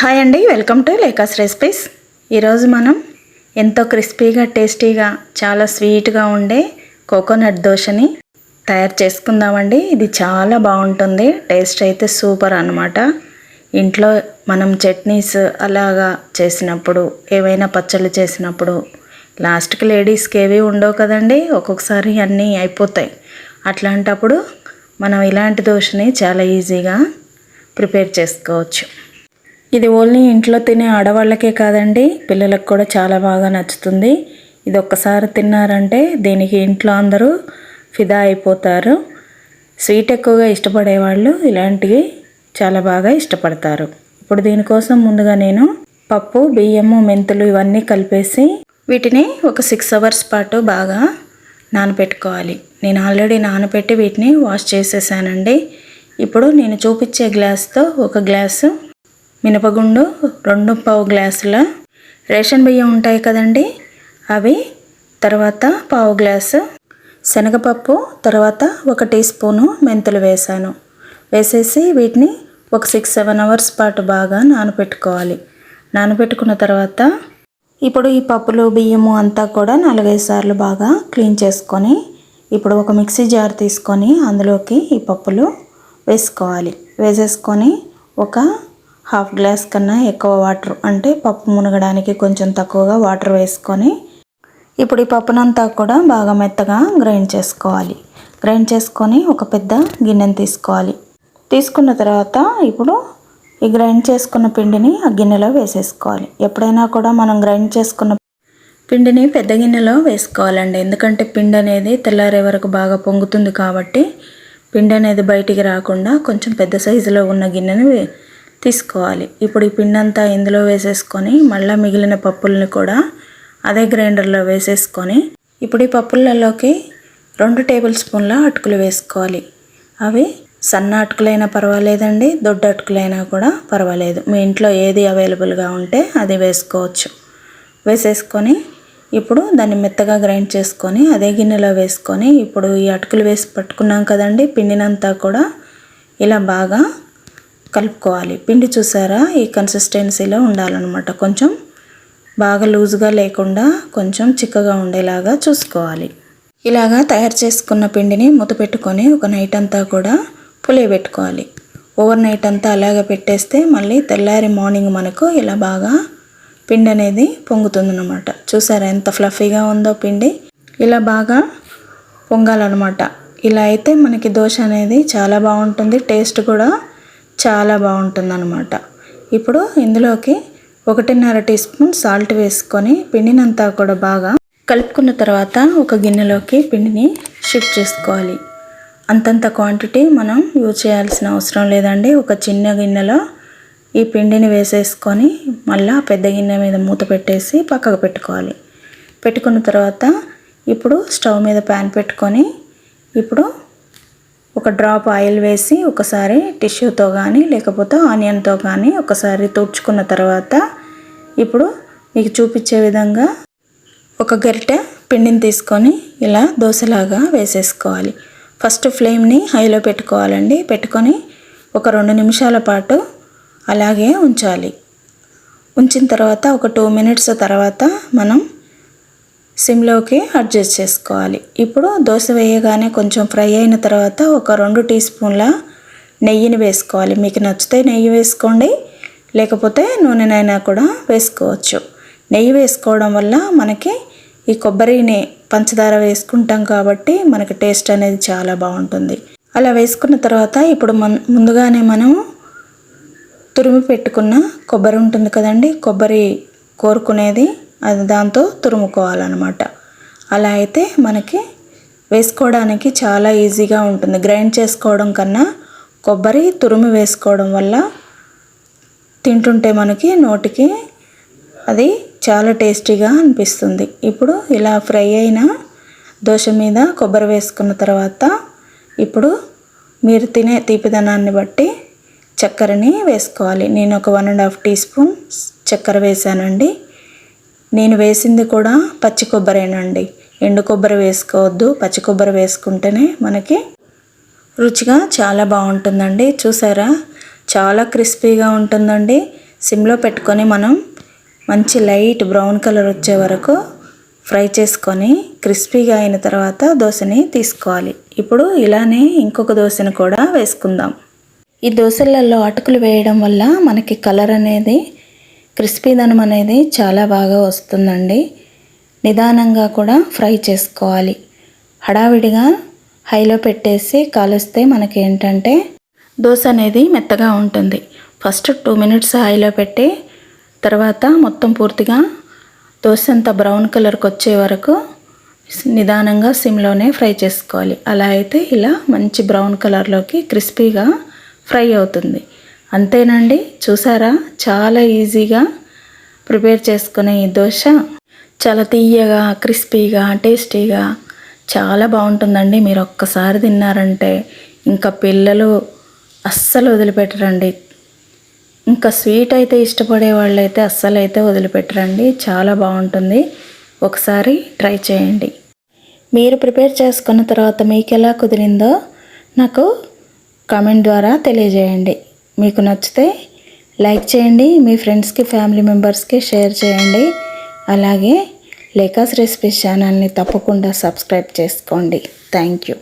Hi అండి welcome to లేకాస్ recipes ఈరోజు మనం ఎంతో క్రిస్పీగా టేస్టీగా చాలా స్వీట్గా ఉండే కోకోనట్ దోశని తయారు చేసుకుందామండి. ఇది చాలా బాగుంటుంది టేస్ట్ అయితే సూపర్ అన్నమాట. ఇంట్లో మనం చట్నీస్ అలాగా చేసినప్పుడు ఏవైనా పచ్చళ్ళు చేసినప్పుడు లాస్ట్కి లేడీస్కి ఏవి ఉండవు కదండి ఒక్కొక్కసారి అన్నీ అయిపోతాయి. అట్లాంటప్పుడు మనం ఇలాంటి దోశని చాలా ఈజీగా ప్రిపేర్ చేసుకోవచ్చు. ఇది ఓన్లీ ఇంట్లో తినే ఆడవాళ్ళకే కాదండి. పిల్లలకు కూడా చాలా బాగా నచ్చుతుంది. ఇది ఒక్కసారి తిన్నారంటే దీనికి ఇంట్లో అందరూ ఫిదా అయిపోతారు. స్వీట్ ఎక్కువగా ఇష్టపడే వాళ్ళు ఇలాంటివి చాలా బాగా ఇష్టపడతారు. ఇప్పుడు దీనికోసం ముందుగా నేను పప్పు బియ్యము మెంతులు ఇవన్నీ కలిపేసి వీటిని ఒక సిక్స్ అవర్స్ పాటు బాగా నానబెట్టుకోవాలి నేను ఆల్రెడీ నానబెట్టి వీటిని వాష్ చేసేసానండి. ఇప్పుడు నేను చూపించే గ్లాస్తో ఒక గ్లాసు మినపగుండు రెండు పావు గ్లాసుల రేషన్ బియ్యం ఉంటాయి కదండి. అవి తర్వాత పావు గ్లాసు శనగపప్పు తర్వాత ఒక టీ స్పూను మెంతులు వేసాను వేసేసి వీటిని ఒక సిక్స్ సెవెన్ అవర్స్ పాటు బాగా నానబెట్టుకోవాలి నానబెట్టుకున్న తర్వాత ఇప్పుడు ఈ పప్పులు బియ్యము అంతా కూడా నాలుగైదు సార్లు బాగా క్లీన్ చేసుకొని ఇప్పుడు ఒక మిక్సీ జార్ తీసుకొని అందులోకి ఈ పప్పులు వేసుకోవాలి. వేసేసుకొని ఒక హాఫ్ గ్లాస్ కన్నా ఎక్కువ వాటర్ అంటే పప్పు మునగడానికి కొంచెం తక్కువగా వాటర్ వేసుకొని ఇప్పుడు ఈ పప్పునంతా కూడా బాగా మెత్తగా గ్రైండ్ చేసుకోవాలి. గ్రైండ్ చేసుకొని ఒక పెద్ద గిన్నెని తీసుకోవాలి. తీసుకున్న తర్వాత ఇప్పుడు ఈ గ్రైండ్ చేసుకున్న పిండిని ఆ గిన్నెలో వేసేసుకోవాలి. ఎప్పుడైనా కూడా మనం గ్రైండ్ చేసుకున్న పిండిని పెద్ద గిన్నెలో వేసుకోవాలండి. ఎందుకంటే పిండి అనేది తెల్లారే వరకు బాగా పొంగుతుంది కాబట్టి పిండి అనేది బయటికి రాకుండా కొంచెం పెద్ద సైజులో ఉన్న గిన్నెని వే- తీసుకోవాలి. ఇప్పుడు ఈ పిండి అంతా ఇందులో వేసేసుకొని మళ్ళీ మిగిలిన పప్పుల్ని కూడా అదే గ్రైండర్లో వేసేసుకొని ఇప్పుడు ఈ పప్పులలోకి రెండు టేబుల్ స్పూన్ల అటుకులు వేసుకోవాలి. అవి సన్న అటుకులైనా పర్వాలేదండి దొడ్డ అటుకులైనా కూడా పర్వాలేదు. మీ ఇంట్లో ఏది అవైలబుల్గా ఉంటే అది వేసుకోవచ్చు. వేసేసుకొని ఇప్పుడు దాన్ని మెత్తగా గ్రైండ్ చేసుకొని అదే గిన్నెలో వేసుకొని ఇప్పుడు ఈ అటుకులు వేసి పట్టుకున్నాం కదండి పిండినంతా కూడా ఇలా బాగా కలుపుకోవాలి. పిండి చూసారా? ఈ కన్సిస్టెన్సీలో ఉండాలన్నమాట. కొంచెం బాగా లూజ్గా లేకుండా కొంచెం చిక్కగా ఉండేలాగా చూసుకోవాలి. ఇలాగా తయారు చేసుకున్న పిండిని మూత పెట్టుకొని ఒక నైట్ అంతా కూడా పులియబెట్టుకోవాలి ఓవర్ నైట్ అంతా అలాగే పెట్టేస్తే మళ్ళీ తెల్లారి మార్నింగ్ మనకు ఇలా బాగా పిండి అనేది పొంగుతుందన్నమాట. చూసారా ఎంత ఫ్లఫీగా ఉందో పిండి? ఇలా బాగా పొంగాలన్నమాట. ఇలా అయితే మనకి దోశ అనేది చాలా బాగుంటుంది. టేస్ట్ కూడా చాలా బాగుంటుంది అనమాట ఇప్పుడు ఇందులోకి ఒకటిన్నర టీ స్పూన్ సాల్ట్ వేసుకొని పిండినంతా కూడా బాగా కలుపుకున్న తర్వాత ఒక గిన్నెలోకి పిండిని షిఫ్ట్ చేసుకోవాలి. అంతంత క్వాంటిటీ మనం యూజ్ చేయాల్సిన అవసరం లేదండి. ఒక చిన్న గిన్నెలో ఈ పిండిని వేసేసుకొని మళ్ళీ పెద్ద గిన్నె మీద మూత పెట్టేసి పక్కకు పెట్టుకోవాలి. పెట్టుకున్న తర్వాత ఇప్పుడు స్టవ్ మీద ప్యాన్ పెట్టుకొని ఇప్పుడు ఒక డ్రాప్ ఆయిల్ వేసి ఒకసారి టిష్యూతో కానీ లేకపోతే ఆనియన్తో కానీ ఒకసారి తుడుచుకున్న తర్వాత ఇప్పుడు మీకు చూపించే విధంగా ఒక గరిటె పిండిని తీసుకొని ఇలా దోశలాగా వేసేసుకోవాలి. ఫస్ట్ ఫ్లేమ్ని హైలో పెట్టుకోవాలండి. పెట్టుకొని ఒక రెండు నిమిషాల పాటు అలాగే ఉంచాలి. ఉంచిన తర్వాత ఒక టూ మినిట్స్ తర్వాత మనం సిమ్లోకి అడ్జస్ట్ చేసుకోవాలి. ఇప్పుడు దోశ వేయగానే కొంచెం ఫ్రై అయిన తర్వాత ఒక రెండు టీ స్పూన్ల నెయ్యిని వేసుకోవాలి. మీకు నచ్చితే నెయ్యి వేసుకోండి లేకపోతే నూనెనైనా కూడా వేసుకోవచ్చు. నెయ్యి వేసుకోవడం వల్ల మనకి ఈ కొబ్బరిని పంచదార వేసుకుంటాం కాబట్టి మనకి టేస్ట్ అనేది చాలా బాగుంటుంది. అలా వేసుకున్న తర్వాత ఇప్పుడు ముందుగానే మనం తురిమి పెట్టుకున్న కొబ్బరి ఉంటుంది కదండి కొబ్బరి కోరుకునేది అది దాంతో తురుముకోవాలన్నమాట. అలా అయితే మనకి వేసుకోవడానికి చాలా ఈజీగా ఉంటుంది. గ్రైండ్ చేసుకోవడం కన్నా కొబ్బరి తురుము వేసుకోవడం వల్ల తింటుంటే మనకి నోటికి అది చాలా టేస్టీగా అనిపిస్తుంది. ఇప్పుడు ఇలా ఫ్రై అయిన దోశ మీద కొబ్బరి వేసుకున్న తర్వాత ఇప్పుడు మీరు తినే తీపిదనాన్ని బట్టి చక్కెరని వేసుకోవాలి. నేను ఒక one and half teaspoon చక్కెర వేసానండి. నేను వేసింది కూడా పచ్చి కొబ్బరేనండి. ఎండు కొబ్బరి వేసుకోవద్దు. పచ్చి కొబ్బరి వేసుకుంటేనే మనకి రుచిగా చాలా బాగుంటుందండి. చూసారా? చాలా క్రిస్పీగా ఉంటుందండి. సిమ్లో పెట్టుకొని మనం మంచి లైట్ బ్రౌన్ కలర్ వచ్చే వరకు ఫ్రై చేసుకొని క్రిస్పీగా అయిన తర్వాత దోశని తీసుకోవాలి. ఇప్పుడు ఇలానే ఇంకొక దోశను కూడా వేసుకుందాం. ఈ దోశలలో అటుకులు వేయడం వల్ల మనకి కలర్ అనేది క్రిస్పీదనం అనేది చాలా బాగా వస్తుందండి. నిదానంగా కూడా ఫ్రై చేసుకోవాలి. హడావిడిగా హైలో పెట్టేసి కాలుస్తే మనకి ఏంటంటే దోశ అనేది మెత్తగా ఉంటుంది. ఫస్ట్ టూ మినిట్స్ హైలో పెట్టి తర్వాత మొత్తం పూర్తిగా దోశ అంతా బ్రౌన్ కలర్కి వచ్చే వరకు నిదానంగా సిమ్లోనే ఫ్రై చేసుకోవాలి. అలా అయితే ఇలా మంచి బ్రౌన్ కలర్లోకి క్రిస్పీగా ఫ్రై అవుతుంది. అంతేనండి? చూసారా? చాలా ఈజీగా ప్రిపేర్ చేసుకునే ఈ దోశ. చాలా తీయగా క్రిస్పీగా టేస్టీగా చాలా బాగుంటుందండి. మీరు ఒక్కసారి తిన్నారంటే ఇంకా పిల్లలు అస్సలు వదిలిపెట్టరండి. ఇంకా స్వీట్ అయితే ఇష్టపడే వాళ్ళైతే అస్సలు అయితే వదిలిపెట్టరండి. చాలా బాగుంటుంది. ఒకసారి ట్రై చేయండి. మీరు ప్రిపేర్ చేసుకున్న తర్వాత మీకు ఎలా కుదిరిందో నాకు కామెంట్ ద్వారా తెలియజేయండి. మీకు నచ్చితే లైక్ చేయండి మీ ఫ్రెండ్స్కి ఫ్యామిలీ మెంబర్స్కి షేర్ చేయండి. అలాగే లేకాస్ రెసిపీస్ ఛానల్ని తప్పకుండా సబ్స్క్రైబ్ చేసుకోండి. Thank you.